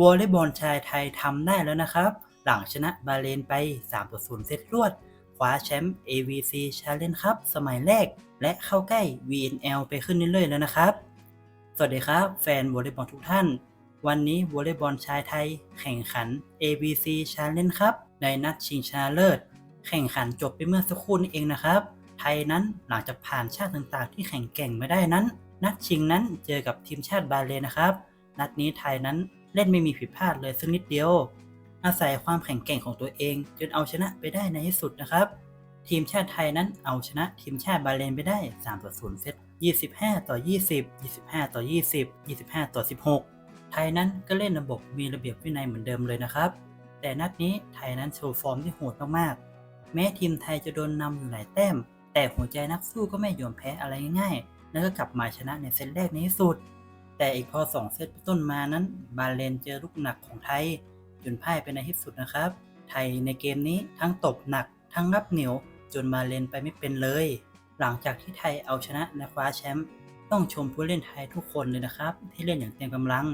วอลเลย์บอลชายไทยทำได้แล้วนะครับ หลังชนะบาเรนไป3ต่อ0เซตรวด คว้าแชมป์ AVC Challenge ครับสมัยแรก และเข้าใกล้ VNL ไปขึ้นเรื่อยๆแล้วนะครับ สวัสดีครับ แฟนวอลเลย์บอลทุกท่าน วันนี้วอลเลย์บอลชายไทย แข่งขัน ABC Challenge ครับ ในนัดชิงชนะเลิศ แข่งขันจบไปเมื่อสักครู่นี้เองนะครับ ไทยนั้นหลังจากผ่านชาติต่างๆ ที่แข่งแกร่งมาได้นั้น นัดชิงนั้นเจอกับทีมชาติบาเรนนะครับ นัดนี้ไทยนั้น เล่นไม่มีผิดพลาดเลยสักนิดเดียว อาศัยความแข็งแกร่งของตัวเอง จนเอาชนะไปได้ในที่สุดนะครับ ทีมชาติไทยนั้นเอาชนะทีมชาติบาเรนไปได้3ต่อ0เซต25 ต่อ 20 25 ต่อ 20 25 ต่อ 16 ไทยนั้นก็เล่นระบบมีระเบียบวินัยเหมือนเดิมเลยนะครับ แต่นัดนี้ไทยนั้นโชว์ฟอร์มที่โหดมากๆ แม้ทีมไทยจะโดนนำอยู่หลายแต้ม แต่หัวใจนักสู้ก็ไม่ยอมแพ้อะไรง่ายๆ แล้วก็กลับมาชนะในเซตแรกในที่สุด แต่อีกพอ 2 เซตต้นมานั้น บาเลนเจอลูกหนักของไทย จนพ่ายไปในที่สุดนะครับ ไทยในเกมนี้ทั้งตบหนัก ทั้งรับเหนียว จนบาเลนไปไม่เป็นเลย หลังจากที่ไทยเอาชนะและคว้าแชมป์ต้องชมผู้เล่นไทยทุกคนเลยนะครับ ที่เล่นอย่างเต็มกำลัง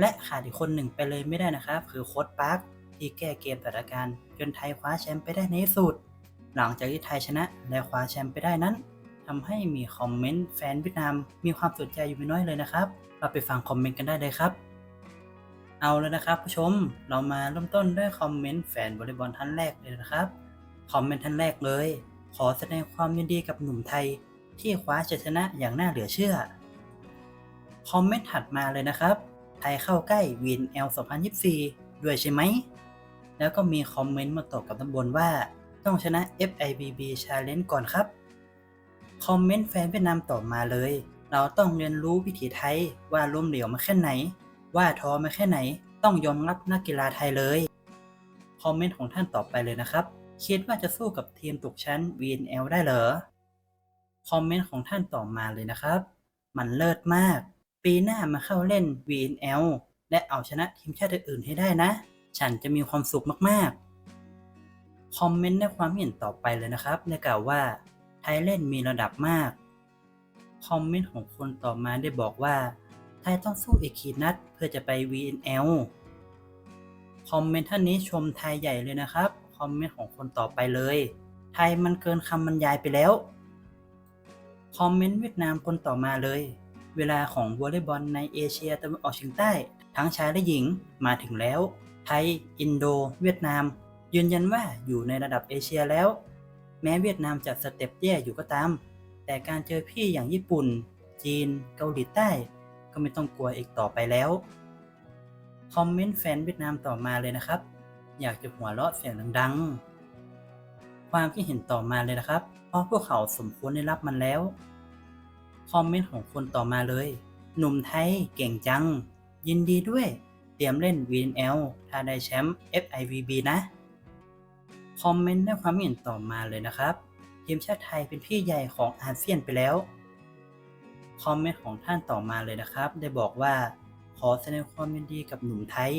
และขาดอีกคนหนึ่งไปเลยไม่ได้นะครับ คือโค้ชปาร์คที่แก้เกมสถานการณ์จนไทยคว้าแชมป์ไปได้ในที่สุด หลังจากที่ไทยชนะและคว้าแชมป์ไปได้นั้น ทำให้มีคอมเมนต์แฟนเวียดนามมีความสนใจอยู่ไม่น้อยเลยนะครับ เราไปฟังคอมเมนต์กันได้เลยครับ เอาแล้วนะครับผู้ชม เรามาเริ่มต้นด้วยคอมเมนต์แฟนวอลเลย์บอลท่านแรกเลยนะครับ คอมเมนต์ท่านแรกเลย ขอแสดงความยินดีกับหนุ่มไทย ที่คว้าชัยชนะอย่างน่าเหลือเชื่อ คอมเมนต์ถัดมาเลยนะครับ ไทยเข้าใกล้วิน L 2024 ด้วยใช่ไหม แล้วก็มีคอมเมนต์มาตอบกับตำบลว่า ต้องชนะ FIBB Challenge ก่อนครับ คอมเมนต์แฟนเวียดนามตอบมาเลย เราต้องเรียนรู้วิถีไทยว่าล้มเหลวมาแค่ไหน ว่าท้อมาแค่ไหน ต้องยอมรับนักกีฬาไทยเลย คอมเมนต์ของท่านต่อไปเลยนะครับ คิดว่าจะสู้กับทีมตกชั้น VNL ได้เหรอ คอมเมนต์ของท่านต่อมาเลยนะครับ มันเลิศมาก ปีหน้ามาเข้าเล่น VNL และเอาชนะทีมชาติอื่นให้ได้นะ ฉันจะมีความสุขมากๆ คอมเมนต์ในความเห็นต่อไปเลยนะครับได้กล่าวว่า ไทยเล่นมีระดับมาก คอมเมนต์ของคนต่อมาได้บอกว่าไทยต้องสู้อีกขีดนัดเพื่อจะไป VNL คอมเมนต์ท่านนี้ชมไทยใหญ่เลยนะครับ คอมเมนต์ของคนต่อไปเลย ไทยมันเกินคำบรรยายไปแล้ว คอมเมนต์เวียดนามคนต่อมาเลย เวลาของวอลเลย์บอลในเอเชียตะวันออกเฉียงใต้ ทั้งชายและหญิงมาถึงแล้ว ไทย อินโด เวียดนาม ยืนยันว่าอยู่ในระดับเอเชียแล้ว แม้เวียดนามจะสเต็ปแย่อยู่ก็ตาม แต่การเจอพี่อย่างญี่ปุ่น จีน เกาหลีใต้ ก็ไม่ต้องกลัวอีกต่อไปแล้ว คอมเมนต์แฟนเวียดนามต่อมาเลยนะครับ อยากจะหัวเราะเสียงดังๆ ความคิดเห็นต่อมาเลยนะครับ เพราะพวกเขาสมควรได้รับมันแล้ว คอมเมนต์ของคนต่อมาเลย หนุ่มไทยเก่งจัง ยินดีด้วย เตรียมเล่น VNL ถ้าได้แชมป์ FIVB นะ คอมเมนต์ในความเห็นต่อมาเลยนะครับ ทีมชาติไทยเป็นพี่ใหญ่ของอาเซียนไปแล้ว คอมเมนต์ของท่านต่อมาเลยนะครับ ได้บอกว่า ขอแสดงความยินดีกับหนุ่มไทย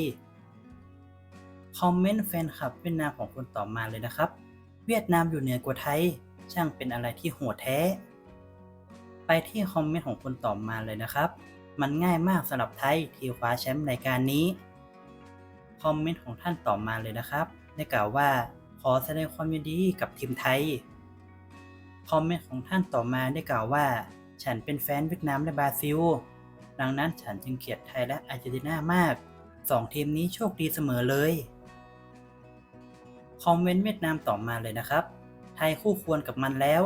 คอมเมนต์แฟนคลับเวียดนามของคนต่อมาเลยนะครับ เวียดนามอยู่เหนือกว่าไทย ช่างเป็นอะไรที่โหดแท้ ไปที่คอมเมนต์ของคนต่อมาเลยนะครับ มันง่ายมากสำหรับไทยที่คว้าแชมป์รายการนี้ คอมเมนต์ของท่านต่อมาเลยนะครับ ได้กล่าวว่า ขอแสดงความยินดีกับทีมไทย คอมเมนต์ของท่านต่อมาได้กล่าวว่า ฉันเป็นแฟนเวียดนามและบราซิล ดังนั้นฉันจึงเกลียดไทยและอาร์เจนตินามากสองทีมนี้โชคดีเสมอเลย คอมเมนต์เวียดนามต่อมาเลยนะครับ ไทยคู่ควรกับมันแล้ว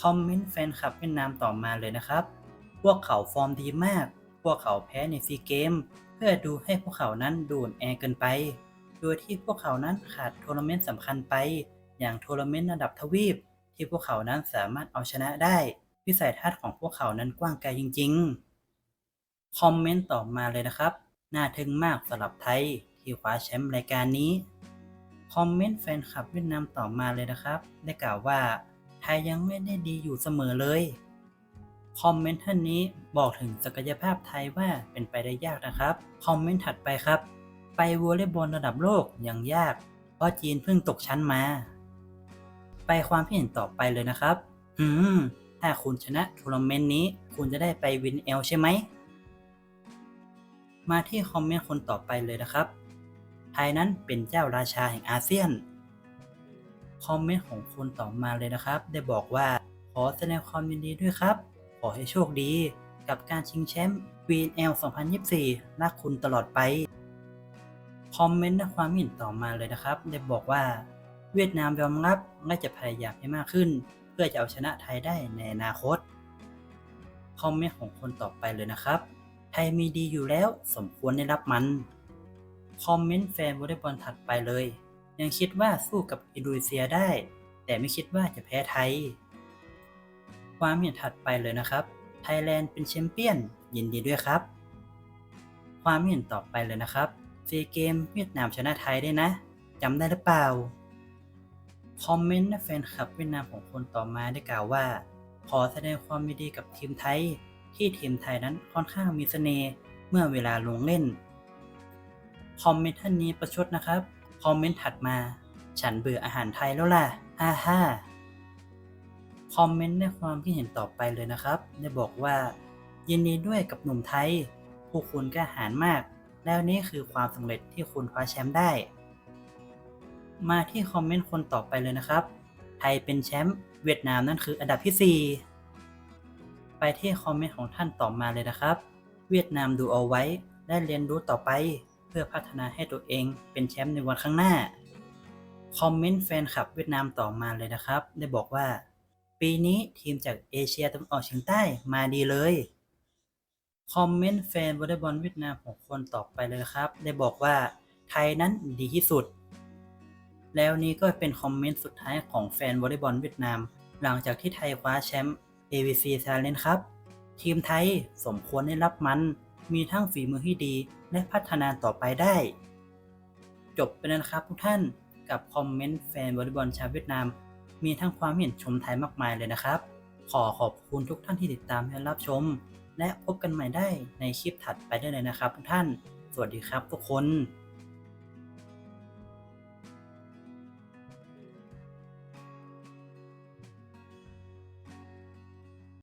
คอมเมนต์แฟนคลับเวียดนามต่อมาเลยนะครับ พวกเขาฟอร์มดีมาก พวกเขาแพ้ในซีเกม เพื่อดูให้พวกเขานั้นดูดแอร์เกินไป โดยที่พวกเขานั้นขาดทัวร์นาเมนต์สำคัญไป อย่างทัวร์นาเมนต์ระดับทวีป ที่พวกเขานั้นสามารถเอาชนะได้ วิสัยทัศน์ของพวกเขานั้นกว้างไกลจริง ๆ คอมเมนต์ต่อมาเลยนะครับ น่าทึ่งมากสำหรับไทย ที่คว้าแชมป์รายการนี้ คอมเมนต์แฟนคลับเวียดนามต่อมาเลยนะครับ ได้กล่าวว่า ไทยยังไม่ได้ดีอยู่เสมอเลยคอมเมนต์ท่านนี้บอกถึงศักยภาพไทยว่าเป็นไปได้ยากนะครับ คอมเมนต์ถัดไปครับ ไปวอลเลย์บอลระดับโลกยังยาก เพราะจีนเพิ่งตกชั้นมา ไปความคิดเห็นต่อไปเลยนะครับ อืม ถ้าคุณชนะทัวร์นาเมนต์นี้ คุณจะได้ไปวินเอลใช่ไหม มาที่คอมเมนต์คนต่อไปเลยนะครับ ไทยนั้นเป็นเจ้าราชาแห่งอาเซียน คอมเมนต์ของคนต่อมาเลยนะครับ ได้บอกว่าขอแสดงความยินดีด้วยครับ ขอให้โชคดีกับการชิงแชมป์ VNL 2024รักคุณตลอดไป คอมเมนต์ในความเห็นต่อมาเลยนะครับ ได้บอกว่าเวียดนามยอมรับและจะพยายามให้มากขึ้น เพื่อจะเอาชนะไทยได้ในอนาคต คอมเมนต์ของคนต่อไปเลยนะครับ ไทยมีดีอยู่แล้วสมควรได้รับมัน คอมเมนต์แฟนวอลเลย์บอลถัดไปเลย ยังคิดว่าสู้กับอินโดนีเซียได้ แต่ไม่คิดว่าจะแพ้ไทย ความเห็นถัดไปเลยนะครับไทยแลนด์เป็นแชมเปี้ยนยินดีด้วยครับ ความเห็นต่อไปเลยนะครับ ซีเกมเวียดนามชนะไทยได้นะจำได้หรือเปล่า คอมเมนต์แฟนคลับเวียดนามของคนต่อมาได้กล่าวว่า ขอแสดงความยินดีกับทีมไทย ที่ทีมไทยนั้นค่อนข้างมีเสน่ห์เมื่อเวลาลงเล่น คอมเมนต์ท่านนี้ประชดนะครับ คอมเมนต์ถัดมา ฉันเบื่ออาหารไทยแล้วล่ะฮ่าฮ่าคอมเมนต์ในความคิดเห็นต่อไปเลยนะครับ ได้บอกว่า ยินดีด้วยกับหนุ่มไทย ผู้คุณกล้าหาญมาก แล้วนี่คือความสำเร็จที่คุณคว้าแชมป์ได้ มาที่คอมเมนต์คนต่อไปเลยนะครับ ไทยเป็นแชมป์เวียดนามนั่นคืออันดับที่ 4 ไปที่คอมเมนต์ของท่านต่อมาเลยนะครับ เวียดนามดูเอาไว้และเรียนรู้ต่อไปเพื่อพัฒนาให้ตัวเองเป็นแชมป์ในวันข้างหน้า คอมเมนต์แฟนคลับเวียดนามต่อมาเลยนะครับ ได้บอกว่า ปีนี้ทีมจากเอเชียตะวันออกเฉียงใต้มาดีเลย คอมเมนต์แฟนวอลเลย์บอลเวียดนามของคนต่อไปเลยครับ ได้บอกว่าไทยนั้นดีที่สุด แล้วนี้ก็เป็นคอมเมนต์สุดท้ายของแฟนวอลเลย์บอลเวียดนาม หลังจากที่ไทยคว้าแชมป์ AVC Challenge ครับ ทีมไทยสมควรได้รับมัน มีทั้งฝีมือที่ดีและพัฒนาต่อไปได้ จบไปแล้วครับทุกท่านกับคอมเมนต์แฟนวอลเลย์บอลชาวเวียดนาม มีทั้งความเห็นชมไทยมากมายเลยนะครับ ขอขอบคุณทุกท่านที่ติดตามและรับชม และพบกันใหม่ได้ในคลิปถัดไปได้เลยนะครับทุกท่าน สวัสดีครับทุกคน